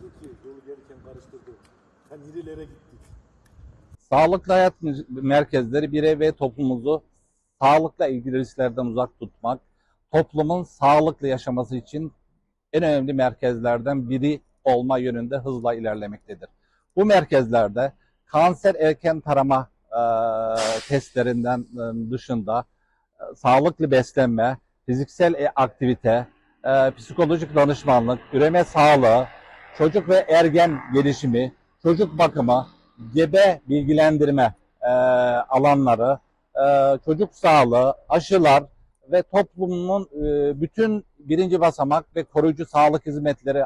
Peki yolu gelirken karıştırdı. Ha nerelere gittik? Sağlıklı hayat merkezleri birey ve toplumumuzu sağlıkla ilgili risklerden uzak tutmak, toplumun sağlıklı yaşaması için en önemli merkezlerden biri olma yönünde hızla ilerlemektedir. Bu merkezlerde kanser erken tarama e, testlerinden e, dışında e, sağlıklı beslenme, fiziksel e, aktivite, e, psikolojik danışmanlık, üreme sağlığı, çocuk ve ergen gelişimi, çocuk bakımı, gebe bilgilendirme e, alanları, e, çocuk sağlığı, aşılar ve toplumun e, bütün birinci basamak ve koruyucu sağlık hizmetleri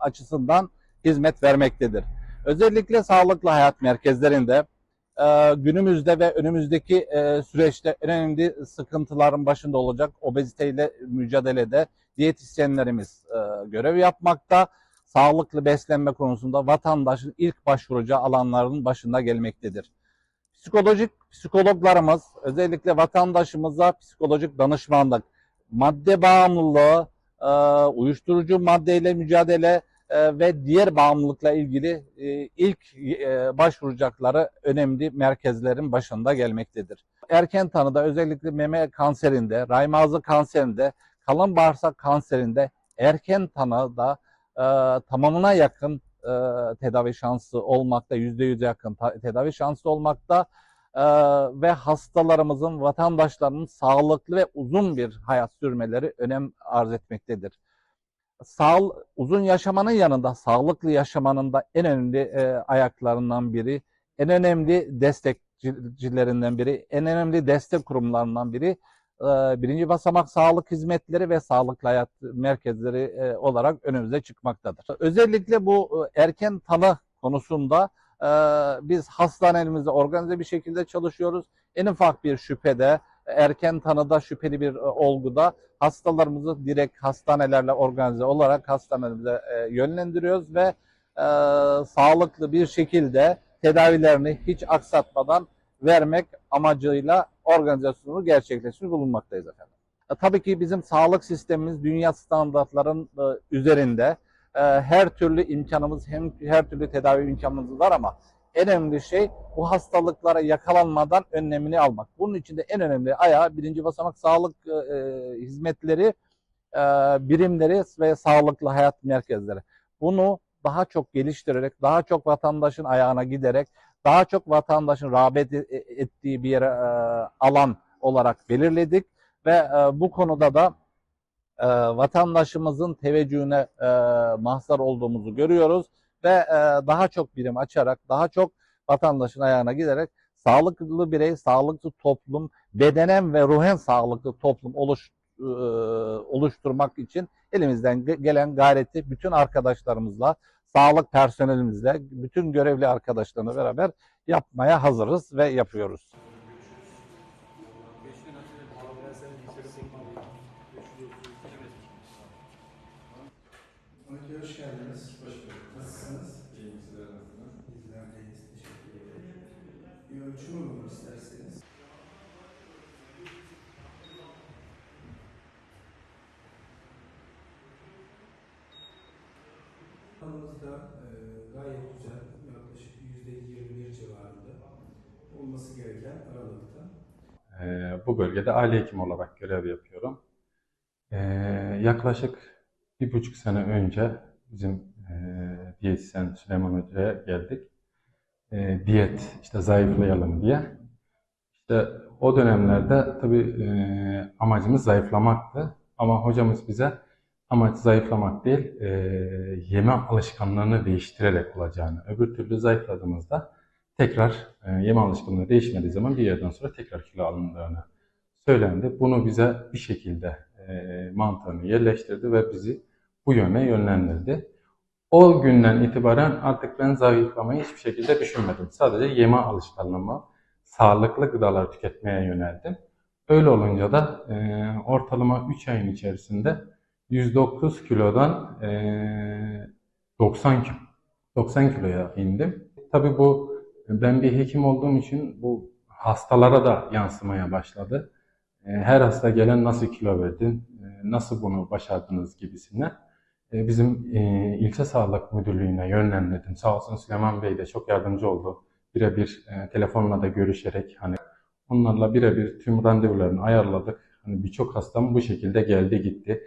açısından hizmet vermektedir. Özellikle sağlıklı hayat merkezlerinde e, günümüzde ve önümüzdeki e, süreçte önemli sıkıntıların başında olacak obeziteyle mücadelede diyetisyenlerimiz e, görev yapmakta sağlıklı beslenme konusunda vatandaşın ilk başvuracağı alanların başında gelmektedir. Psikolojik psikologlarımız özellikle vatandaşımıza psikolojik danışmanlık, madde bağımlılığı, e, uyuşturucu maddeyle mücadele e, ve diğer bağımlılıkla ilgili e, ilk başvuracakları önemli merkezlerin başında gelmektedir. Erken tanıda özellikle meme kanserinde, rahim kanserinde, kalın bağırsak kanserinde erken tanıda tamamına yakın e, tedavi şansı olmakta, yüzde yüz yakın ta- tedavi şansı olmakta e, ve hastalarımızın, vatandaşlarının sağlıklı ve uzun bir hayat sürmeleri önem arz etmektedir. Sağ, uzun yaşamanın yanında sağlıklı yaşamanın da en önemli e, ayaklarından biri, en önemli destekçilerinden biri, en önemli destek kurumlarından biri birinci basamak sağlık hizmetleri ve sağlıklı hayat merkezleri e, olarak önümüze çıkmaktadır. Özellikle bu e, erken tanı konusunda e, biz hastanelerimizde organize bir şekilde çalışıyoruz. En ufak bir şüphede, erken tanıda şüpheli bir olguda hastalarımızı direkt hastanelerle organize olarak hastanelerimize yönlendiriyoruz ve sağlıklı bir şekilde tedavilerini hiç aksatmadan vermek amacıyla organizasyonu gerçekleştirmiş bulunmaktayız efendim. E, tabii ki bizim sağlık sistemimiz dünya standartların e, üzerinde. E, her türlü imkanımız hem her türlü tedavi imkanımız var ama en önemli şey bu hastalıklara yakalanmadan önlemini almak. Bunun için de en önemli ayağı birinci basamak sağlık e, e, hizmetleri, e, birimleri ve sağlıklı hayat merkezleri. Bunu daha çok geliştirerek, daha çok vatandaşın ayağına giderek, daha çok vatandaşın rağbet e- ettiği bir e, alan olarak belirledik. Ve e, bu konuda da e, vatandaşımızın teveccühüne e, mahzar olduğumuzu görüyoruz. Ve e, daha çok birim açarak, daha çok vatandaşın ayağına giderek sağlıklı birey, sağlıklı toplum, bedenen ve ruhen sağlıklı toplum oluş, e, oluşturmak için elimizden ge- gelen gayreti bütün arkadaşlarımızla, sağlık personelimizle, bütün görevli arkadaşlarla beraber yapmaya hazırız ve yapıyoruz. Hoş geldiniz. Hoş bulduk. Nasılsınız? İyiyim. Sizler nasılsınız? Bizler. Teşekkür ederim. Bir ölçüm alalım isterseniz. Kanalımızda e, gayet güzel, yaklaşık %21 civarında olması gereken aralıkta. Ee, bu bölgede aile hekimi olarak görev yapıyorum. Ee, yaklaşık bir buçuk sene önce bizim e, diyetisyen Süleyman Hoca'ya geldik. Ee, diyet, işte zayıflayalım diye. İşte o dönemlerde tabii e, amacımız zayıflamaktı. Ama hocamız bize amaç zayıflamak değil, e, yeme alışkanlığını değiştirerek olacağını, öbür türlü zayıfladığımızda tekrar e, yeme alışkanlığı değişmediği zaman bir yerden sonra tekrar kilo alındığını söylendi. Bunu bize bir şekilde e, mantığını yerleştirdi ve bizi bu yöne yönlendirdi. O günden itibaren artık ben zayıflamayı hiçbir şekilde düşünmedim. Sadece yeme alışkanlığıma, sağlıklı gıdalar tüketmeye yöneldim. Öyle olunca da e, ortalama 3 ayın içerisinde 109 kilodan e, 90 kilo, 90 kiloya indim. Tabii bu ben bir hekim olduğum için bu hastalara da yansımaya başladı. E, Her hasta gelen nasıl kilo verdin, e, nasıl bunu başardınız gibisinden. e, bizim e, ilçe sağlık müdürlüğüne yönlendirdim. Sağ olsun Süleyman Bey de çok yardımcı oldu. Birebir e, telefonla da görüşerek hani onlarla birebir tüm randevularını ayarladık. Hani birçok hastam bu şekilde geldi gitti.